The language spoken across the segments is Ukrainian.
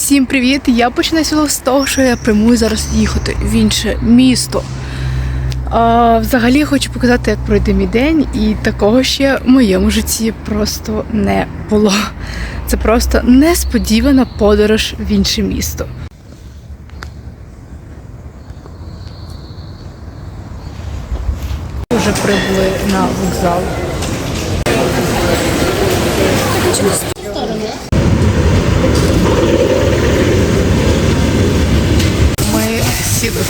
Всім привіт! Я починаю село з того, що я прямую зараз їхати в інше місто. А, взагалі хочу показати, як пройде мій день, і такого ще в моєму житті просто не було. Це просто несподівана подорож в інше місто. Вже прибули на вокзал. Ми сіли в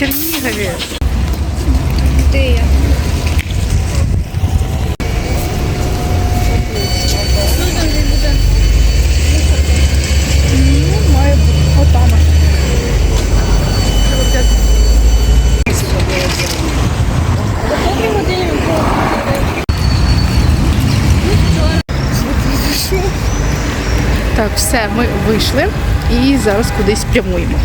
Поки години було. Так, все, ми вийшли і зараз кудись прямуємо.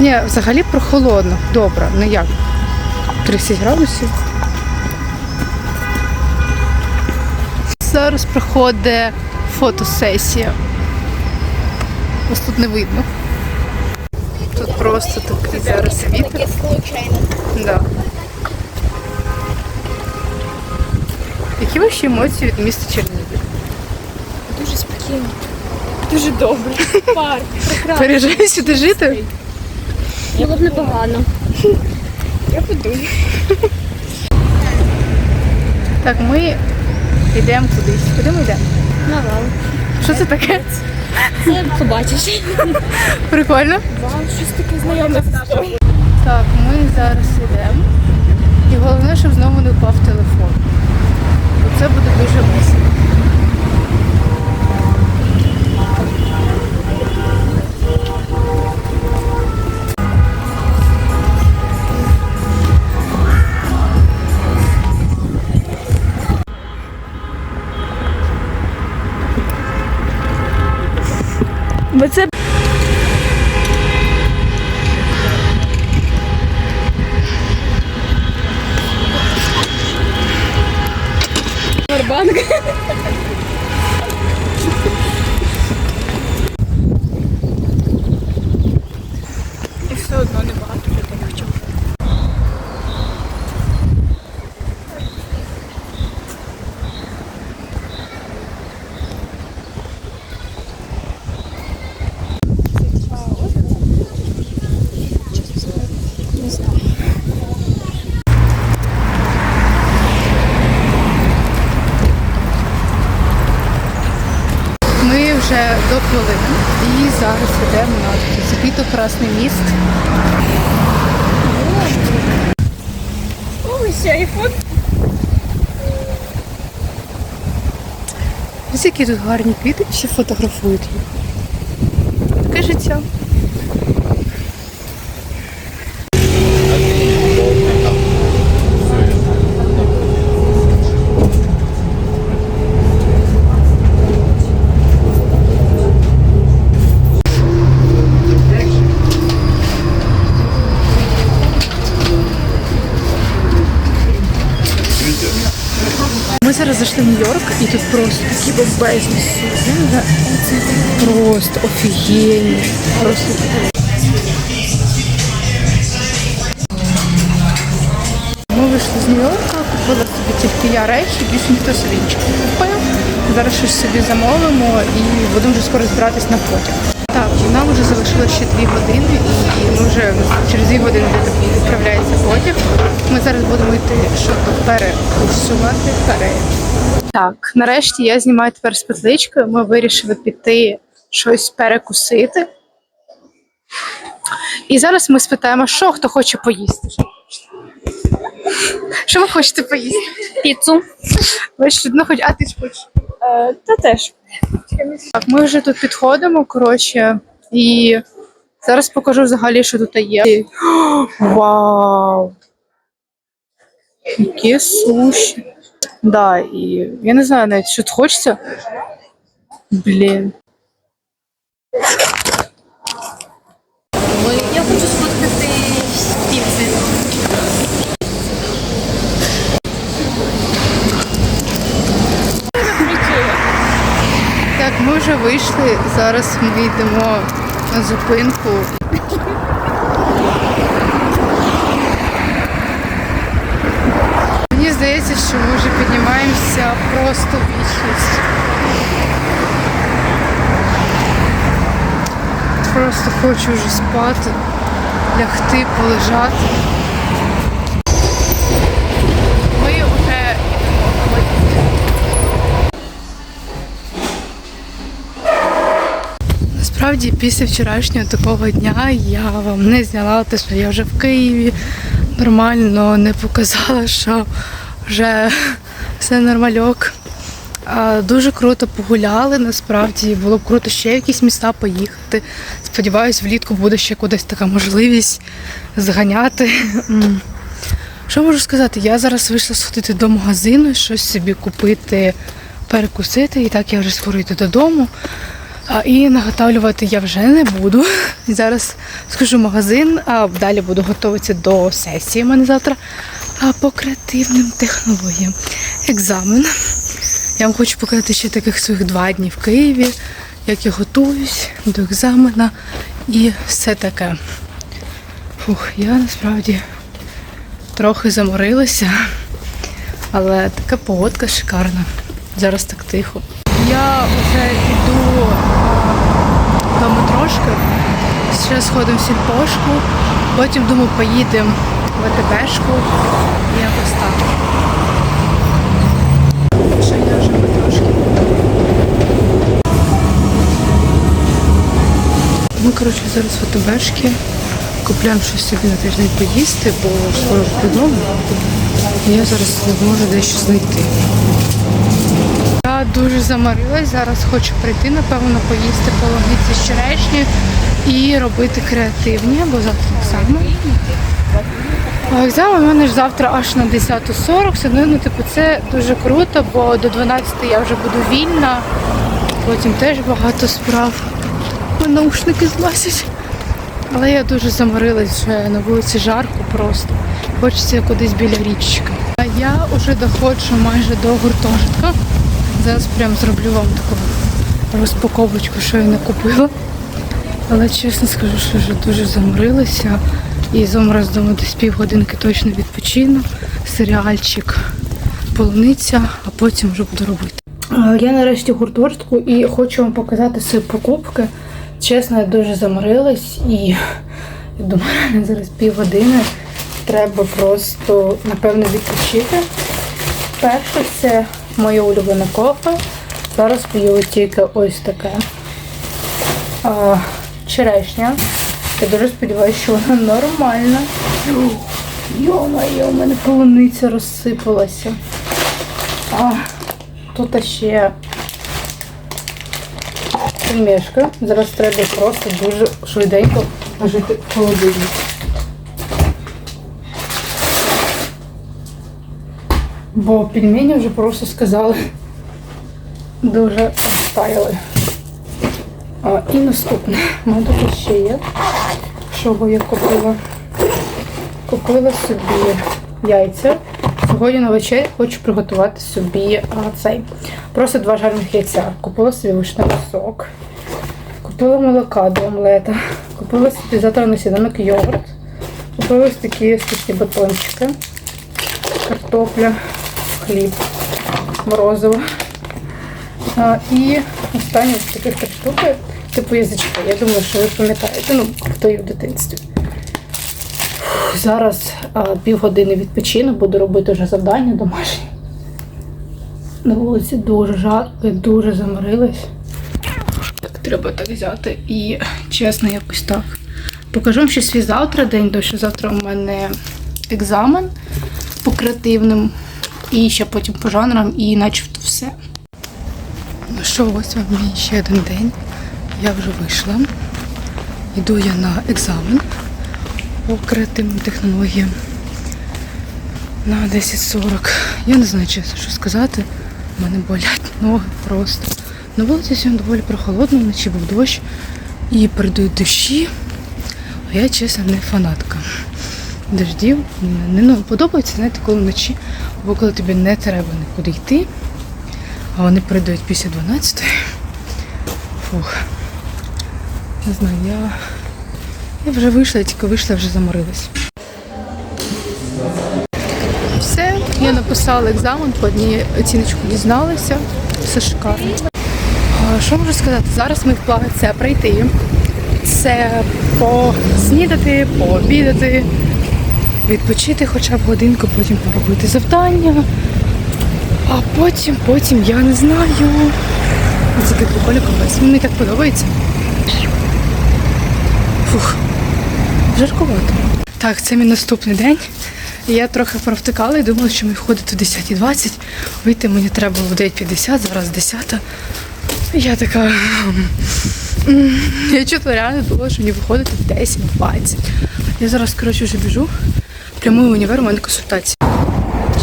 Ні, взагалі прохолодно. Добре, ну як? 30 градусів. Зараз проходить фотосесія. Ось тут не видно. Тут просто такий зараз вітер. Да. Які ваші емоції від міста Чернігів? Дуже спокійно. Дуже добре. Парк. Прекрасно. Переїжджаю сюди жити? Було б непогано. Я подумаю. Так, ми йдемо кудись. Куди ми йдемо? Навал. Що це таке? Це побачиш. Прикольно. Вау, щось таке знайоме. Так, ми зараз йдемо. І головне, щоб знову не впав телефон. Бо Це буде дуже весело. Бо це Барбанк. І все одно небагато людей хоча б. Ми до хвилини. і зараз йдемо на такий світо-красний міст. Ось айфон. Ось які тут гарні квіти, ще фотографують їх. Таке життя. В Нью-Йорк і тут просто такі бомбезні суди. Просто офігенні. Просто ми вийшли з Нью-Йорка, купила собі тільки я речі, більше ніхто. Зараз щось собі замовимо і будемо вже скоро збиратись на потяг. Нам вже залишилося ще дві години, і ми вже через дві години відправляється потяг. Ми зараз будемо йти, щоб перекусувати карею. Так, нарешті я знімаю тепер з петличкою. Ми вирішили піти щось перекусити. І зараз ми спитаємо, що хто хоче поїсти. Що ви хочете? Ви поїсти? Піцу. Бачите, одно хоч, а ти ж хочеш. Е, та теж. Так, ми вже тут підходимо, коротше, і зараз покажу взагалі, що тут є. Вау! Які суші. Да, і я не знаю навіть, що тут хочеться. Блін. Я хочу сфоткати піци. Так, ми вже вийшли. Зараз ми йдемо зупинку. Мені здається, що ми вже піднімаємося просто в вічність. Просто хочу вже спати, лягти, полежати. Ми вже Насправді, після вчорашнього такого дня я вам не зняла те, що я вже в Києві нормально не показала, що вже все нормальок. Дуже круто погуляли, насправді було б круто ще якісь міста поїхати. Сподіваюсь, влітку буде ще кудись така можливість зганяти. Що можу сказати? Я зараз вийшла сходити до магазину, щось собі купити, перекусити, і так я вже скоро йду додому. І наготовлювати я вже не буду. Зараз схожу в магазин, а далі буду готуватися до сесії. У мене завтра по креативним технологіям. Екзамен. Я вам хочу показати ще таких своїх два дні в Києві, як я готуюсь до екзамена і все таке. Фух, я насправді трохи заморилася, але така погодка шикарна. Зараз так тихо. Я вже йду а, до метрошки. Ще сходимо в сільпошку, потім думаю, поїдемо в АТБшку і якось так. Ще я вже в метрошки. Ми, коротше, зараз в АТБшки купляємо щось собі на тиждень поїсти, бо скоро додому. І я зараз не можу дещо знайти. Дуже заморилась, зараз хочу прийти, напевно, поїсти половиці з черешнею і робити креативні, бо завтра екзамен. А екзамен у мене ж завтра аж на 10.40. Все ну, типу, це дуже круто, бо до 12 я вже буду вільна. Потім теж багато справ. Наушники злазять. Але я дуже заморилась вже на вулиці жарко просто. Хочеться кудись біля річки. А я вже доходжу майже до гуртожитка. Зараз прям зроблю вам таку розпаковочку, що я не купила. Але чесно скажу, що вже дуже заморилася. І зараз думаю, десь півгодинки точно відпочину. Серіальчик, полуниця, а потім вже буду робити. Я нарешті гуртожитку і хочу вам показати свої покупки. Чесно, я дуже заморилась і я думаю, зараз півгодини треба просто, напевно, відпочити. Перше це моє улюблене кофе. Зараз п'ю тільки ось таке. А, черешня. Я дуже сподіваюся, що вона нормальна. Йо-моє, у мене полуниця розсипалася. А, тут ще пельмешка. Зараз треба просто дуже швиденько вложити в холодильник. Бо пельмені вже просто сказали дуже розтаяли. І наступне. Мене тут ще є. Що я купила? Купила собі яйця. Сьогодні на вечері хочу приготувати собі а, цей. Просто два жарених яйця. Купила собі вишневий сок. Купила молока до омлета. Купила собі завтра на сніданок йогурт. Купила ось такі стічні батончики. Картопля, хліб, морозиво. І останні ось таких три штуки, типу язички. Я думаю, що ви пам'ятаєте, ну, хто є в дитинстві. Зараз а, півгодини відпочину, буду робити вже завдання домашні. На вулиці дуже жарко, я дуже заморилась. Так треба так взяти і чесно якось так Покажу вам ще свій завтра день, тому що завтра у мене екзамен по креативним і ще потім по жанрам, і начебто все. Ну що, ось вам мій ще один день. Я вже вийшла. Йду я на екзамен по креативним технологіям на 10.40. Я не знаю, чесно, що сказати. У мене болять ноги просто. На вулиці сьогодні доволі прохолодно, вночі був дощ і передають дощі. А я, чесно, не фанатка дождів. Не ну, подобається, знаєте, коли вночі, або коли тобі не треба нікуди йти, а вони передають після 12 Фух. Не знаю, я, я вже вийшла, я тільки вийшла, вже заморилась. Все, я написала екзамен, по одній оціночку дізналася. Все шикарно. А, Що можу сказати? Зараз мій план це прийти. Це поснідати, пообідати, відпочити хоча б годинку, потім поробити завдання. А потім, потім я не знаю. Це так прикольно капець. Мені так подобається. Фух, жаркувато. Так, це мій наступний день. Я трохи провтикала і думала, що ми входити в 10.20. Вийти мені треба було в 9.50, зараз 10. Я така. Я чого реально думала, що мені виходити в 10.20. Я зараз, коротше, вже біжу. Прямую в універ, у мене консультація.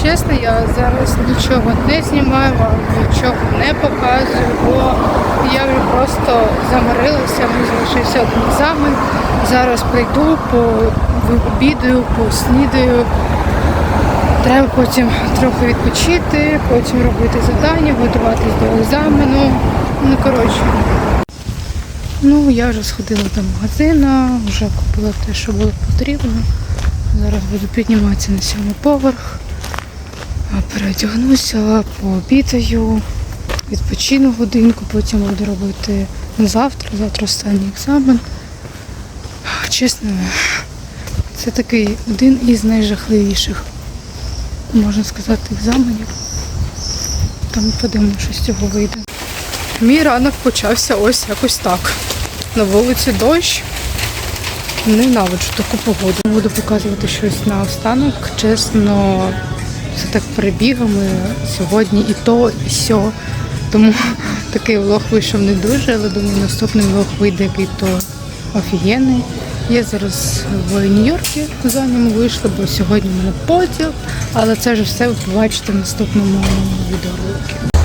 Чесно, я зараз нічого не знімаю, вам нічого не показую, бо я вже просто заморилася, мені залишився один екзамен. Зараз прийду, пообідаю, поснідаю. Треба потім трохи відпочити, потім робити завдання, готуватись до екзамену. Ну, коротше. Ну, я вже сходила до магазину, вже купила те, що було потрібно. Зараз буду підніматися на сьомий поверх. Переодягнуся, пообідаю, відпочину годинку, потім буду робити на завтра. Завтра останній екзамен. Чесно, це такий один із найжахливіших, можна сказати, екзаменів. Там подивимо, що з цього вийде. Мій ранок почався ось якось так. На вулиці дощ. Ненавиджу таку погоду. Буду показувати щось на останок. Чесно, це так перебігами сьогодні і то, і сьо. Тому такий влог вийшов не дуже, але думаю, наступний влог вийде який то офігенний. Я зараз в Нью-Йорку за ним вийшла, бо сьогодні в мене потяг, але це вже все ви побачите в наступному відеоролику.